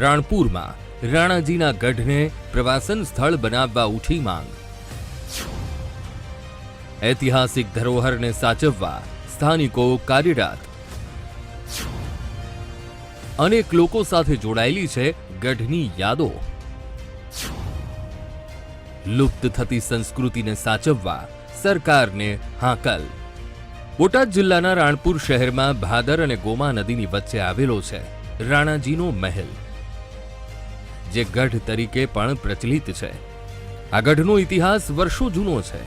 રાણપુરમાં રાણાજીના ગઢને પ્રવાસન સ્થળ બનાવવા ઉઠી માંગ. ઐતિહાસિક ધરોહરને સાચવવા સ્થાનિકો કાર્યરત. અનેક લોકો સાથે જોડાયેલી છે ગઢની યાદો. લુપ્ત થતી સંસ્કૃતિને સાચવવા સરકારને હાકલ. બોટાદ જિલ્લાના રાણપુર શહેરમાં ભાદર અને ગોમા નદીની વચ્ચે આવેલો છે રાણાજીનો મહેલ. જે ગઢ તરીકે પણ પ્રચલિત છે. આ ગઢનો ઇતિહાસ વર્ષો જૂનો છે.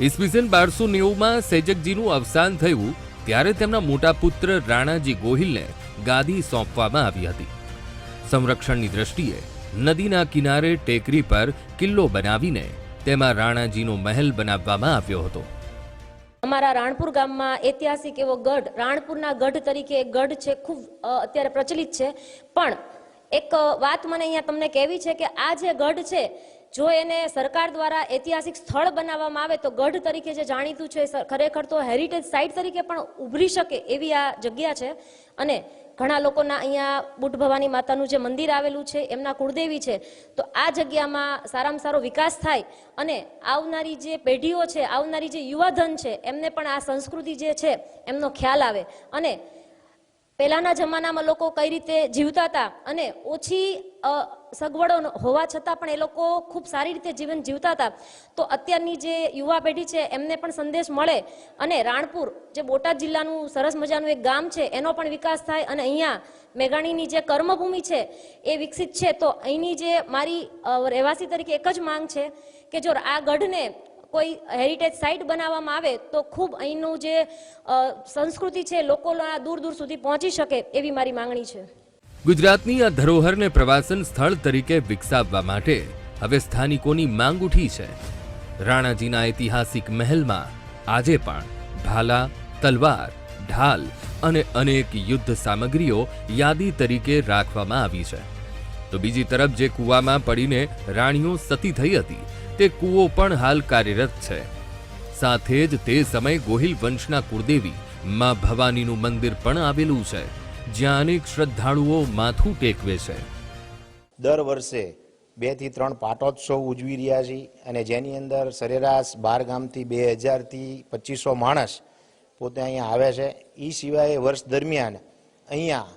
ઈસવીસન બારસો નેવુંમાં સેજકજીનું અવસાન થયું ત્યારે તેમના મોટા પુત્ર રાણાજી ગોહિલને ગાદી સોંપવામાં આવી હતી. સંરક્ષણની દ્રષ્ટિએ નદીના કિનારે ટેકરી પર કિલ્લો બનાવીને તેમાં રાણાજીનો મહેલ બનાવવામાં આવ્યો હતો. અમારા રાણપુર ગામમાં ઐતિહાસિક એવો ગઢ, રાણપુરના ગઢ તરીકે ગઢ છે, ખૂબ અત્યારે પ્રચલિત છે. પણ એક વાત મને અહીંયા તમને કહેવી છે કે આ જે ગઢ છે, જો એને સરકાર દ્વારા ઐતિહાસિક સ્થળ બનાવવામાં આવે તો ગઢ તરીકે જે જાણીતું છે ખરેખર તો હેરિટેજ સાઇટ તરીકે પણ ઉભરી શકે એવી આ જગ્યા છે. અને ઘણા લોકોના અહીંયા બુટ ભવાની માતાનું જે મંદિર આવેલું છે, એમના કુળદેવી છે, તો આ જગ્યામાં સારામાં સારો વિકાસ થાય અને આવનારી જે પેઢીઓ છે, આવનારી જે યુવાધન છે, એમને પણ આ સંસ્કૃતિ જે છે, એમનો ખ્યાલ આવે. અને પહેલાના જમાનામાં લોકો કઈ રીતે જીવતા હતા અને ઓછી સગવડો હોવા છતાં પણ એ લોકો ખૂબ સારી રીતે જીવન જીવતા હતા. તો અત્યારની જે યુવા પેઢી છે, એમને પણ સંદેશ મળે અને રાણપુર જે બોટાદ જિલ્લાનું સરસ મજાનું એક ગામ છે, એનો પણ વિકાસ થાય અને અહીંયા મેઘાણીની જે કર્મભૂમિ છે, એ વિકસિત છે. તો અહીંની જે મારી રહેવાસી તરીકે એક જ માંગ છે કે જો આ ગઢને કોઈ હેરિટેજ સાઇટ બનાવવામાં આવે તો ખૂબ અહીંનું જે સંસ્કૃતિ છે, લોકોના દૂર દૂર સુધી પહોંચી શકે એવી મારી માંગણી છે. ગુજરાતની આ ધરોહરને પ્રવાસન સ્થળ તરીકે વિકસાવવા માટે હવે સ્થાનિકોની માંગ ઉઠી છે. રાણાજીના ઐતિહાસિક મહેલમાં આજે પણ ભાલા, તલવાર, ઢાલ અને અનેક યુદ્ધ સામગ્રીઓ યાદી તરીકે રાખવામાં આવી છે. તો બીજી તરફ જે કૂવામાં પડીને રાણીઓ સતી થઈ હતી તે કૂવો પણ હાલ કાર્યરત છે. સાથે જ તે સમયે ગોહિલ વંશના કુળદેવી મા ભવાનીનું મંદિર પણ આવેલું છે, જ્યાં અનેક શ્રદ્ધાળુઓ માથું ટેકવે છે. દર વર્ષે બેથી ત્રણ પાટોત્સવ ઉજવી રહ્યા છીએ અને જેની અંદર સરેરાશ બાર ગામથી બે હજારથી પચીસો માણસ પોતે અહીંયા આવે છે. એ સિવાય વર્ષ દરમિયાન અહીંયા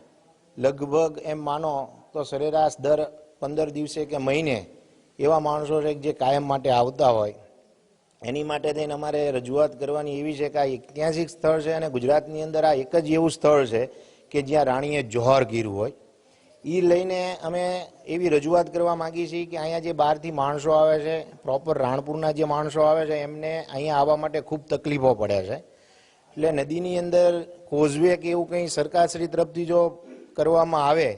લગભગ એમ માનો તો સરેરાશ દર પંદર દિવસે કે મહિને એવા માણસો છે જે કાયમ માટે આવતા હોય. એની માટે થઈને અમારે રજૂઆત કરવાની એવી છે કે આ ઐતિહાસિક સ્થળ છે અને ગુજરાતની અંદર આ એક જ એવું સ્થળ છે કે જ્યાં રાણીએ જોહર ગીરું હોય. એ લઈને અમે એવી રજૂઆત કરવા માગીએ છીએ કે અહીંયા જે બહારથી માણસો આવે છે પ્રોપર રાણપુરના જે માણસો આવે છે, એમને અહીંયા આવવા માટે ખૂબ તકલીફો પડે છે. એટલે નદીની અંદર કોઝવે કે એવું કંઈ સરકારશ્રી તરફથી જો કરવામાં આવે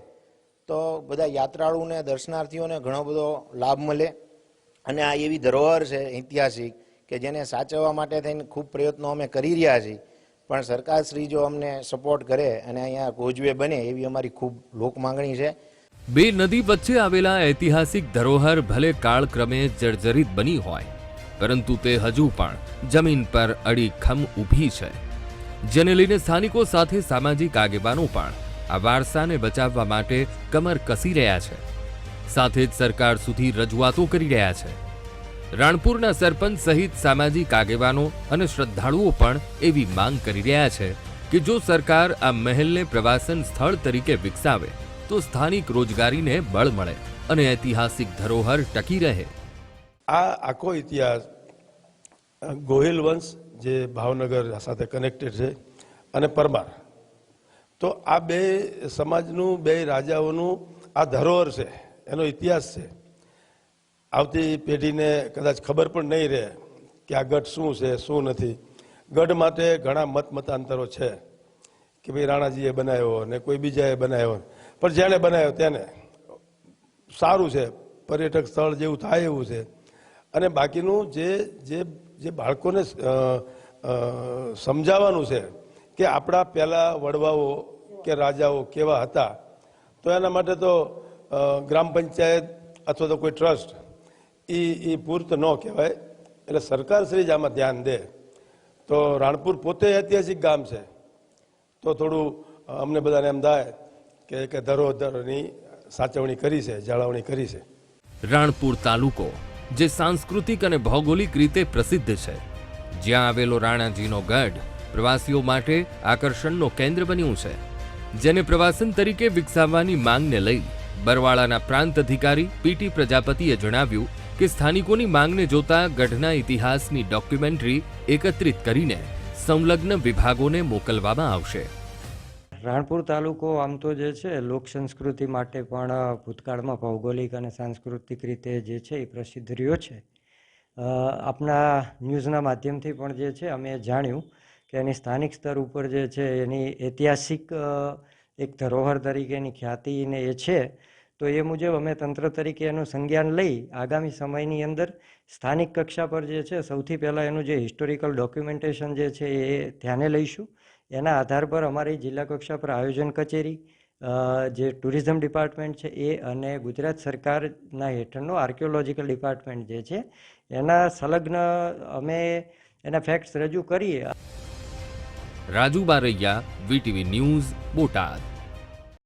તો બધા યાત્રાળુને, દર્શનાર્થીઓને ઘણો બધો લાભ મળે. અને આ એવી ધરોહર છે ઐતિહાસિક કે જેને સાચવવા માટે થઈને ખૂબ પ્રયત્નો અમે કરી રહ્યા છીએ. પણ સરકારશ્રી જો અમને સપોર્ટ કરે અને અહીંયા કોઝવે બને એવી અમારી ખૂબ લોક માંગણી છે. બે નદી વચ્ચે આવેલા ઐતિહાસિક ધરોહર ભલે કાળક્રમે જર્જરિત બની હોય, પરંતુ તે હજુ પણ જમીન પર અડીખમ ઊભી છે. જેને લઈને સ્થાનિકો સાથે સામાજિક આગેવાનો પણ આ વારસાને બચાવવા માટે કમર કસી રહ્યા છે. સાથે જ સરકાર સુધી રજૂઆતો કરી રહ્યા છે. રાણપુરના સરપંચ સહિત સામાજિક આગેવાનો અને શ્રદ્ધાળુઓ પણ એવી માંગ કરી રહ્યા છે કે જો સરકાર આ મહેલને પ્રવાસન સ્થળ તરીકે વિકસાવે, તો સ્થાનિક રોજગારીને બળ મળે અને ઐતિહાસિક ધરોહર ટકી રહે. આ આખો ઇતિહાસ, ગોહિલ વંશ જે ભાવનગર સાથે કનેક્ટેડ છે અને પરમાર તો આ બે સમાજનું, બે રાજાઓનું આ ધરોહર છે, એનો ઇતિહાસ છે. આવતી પેઢીને કદાચ ખબર પણ નહીં રહે કે આ ગઢ શું છે, શું નથી. ગઢ માટે ઘણા મત મતાંતરો છે કે ભાઈ રાણાજીએ બનાવ્યો ને કોઈ બીજાએ બનાવ્યો પણ જેણે બનાવ્યો તેને સારું છે, પર્યટક સ્થળ જેવું થાય એવું છે. અને બાકીનું જે જે જે બાળકોને સમજાવવાનું છે કે આપણા પહેલાં વડવાઓ કે રાજાઓ કેવા હતા, તો એના માટે તો ગ્રામ પંચાયત અથવા તો કોઈ ટ્રસ્ટ એ એ પૂરત ન કહેવાય. એટલે સરકારશ્રી જ આમાં ધ્યાન દે. તો રાણપુર પોતે ઐતિહાસિક ગામ છે. તો થોડું અમને બધાને એમ થાય કે કે ધરોધરની સાચવણી કરી છે, જાળવણી કરી છે. રાણપુર તાલુકો, જે સાંસ્કૃતિક અને ભૌગોલિક રીતે પ્રસિદ્ધ છે. જ્યાં આવેલો રાણાજીનો ગઢ પ્રવાસીઓ માટે આકર્ષણનો કેન્દ્ર બન્યું છે. જેને પ્રવાસન તરીકે વિકસાવવાની માંગને લઈ બરવાળાના પ્રાંત અધિકારી પીટી પ્રજાપતિએ જણાવ્યું કે સ્થાનિકોની માંગને જોતા ગઢના ઇતિહાસની ડોક્યુમેન્ટરી એકત્રિત કરીને સંલગ્ન વિભાગોને મોકલવામાં આવશે. રાણપુર તાલુકો આમ તો જે છે, લોક સંસ્કૃતિ માટે પણ ભૂતકાળમાં ભૌગોલિક અને સાંસ્કૃતિક રીતે જે છે એ પ્રસિદ્ધ રહ્યો છે. આપના ન્યૂઝના માધ્યમથી પણ જે છે, અમે જાણ્યું એની સ્થાનિક સ્તર ઉપર જે છે, એની ઐતિહાસિક એક ધરોહર તરીકેની ખ્યાતિને એ છે, તો એ મુજબ અમે તંત્ર તરીકે એનું સંજ્ઞાન લઈ આગામી સમયની અંદર સ્થાનિક કક્ષા પર જે છે, સૌથી પહેલાં એનું જે હિસ્ટોરિકલ ડોક્યુમેન્ટેશન જે છે, એ ધ્યાને લઈશું. એના આધાર પર અમારી જિલ્લા કક્ષા પર આયોજન કચેરી જે ટુરિઝમ ડિપાર્ટમેન્ટ છે, એ અને ગુજરાત સરકારના હેઠળનો આર્કિયોલોજીકલ ડિપાર્ટમેન્ટ જે છે, એના સંલગ્ન અમે એના ફેક્ટ્સ રજૂ કરીએ રાજુ બારૈયા વીટીવી ન્યૂઝ બોટાદ.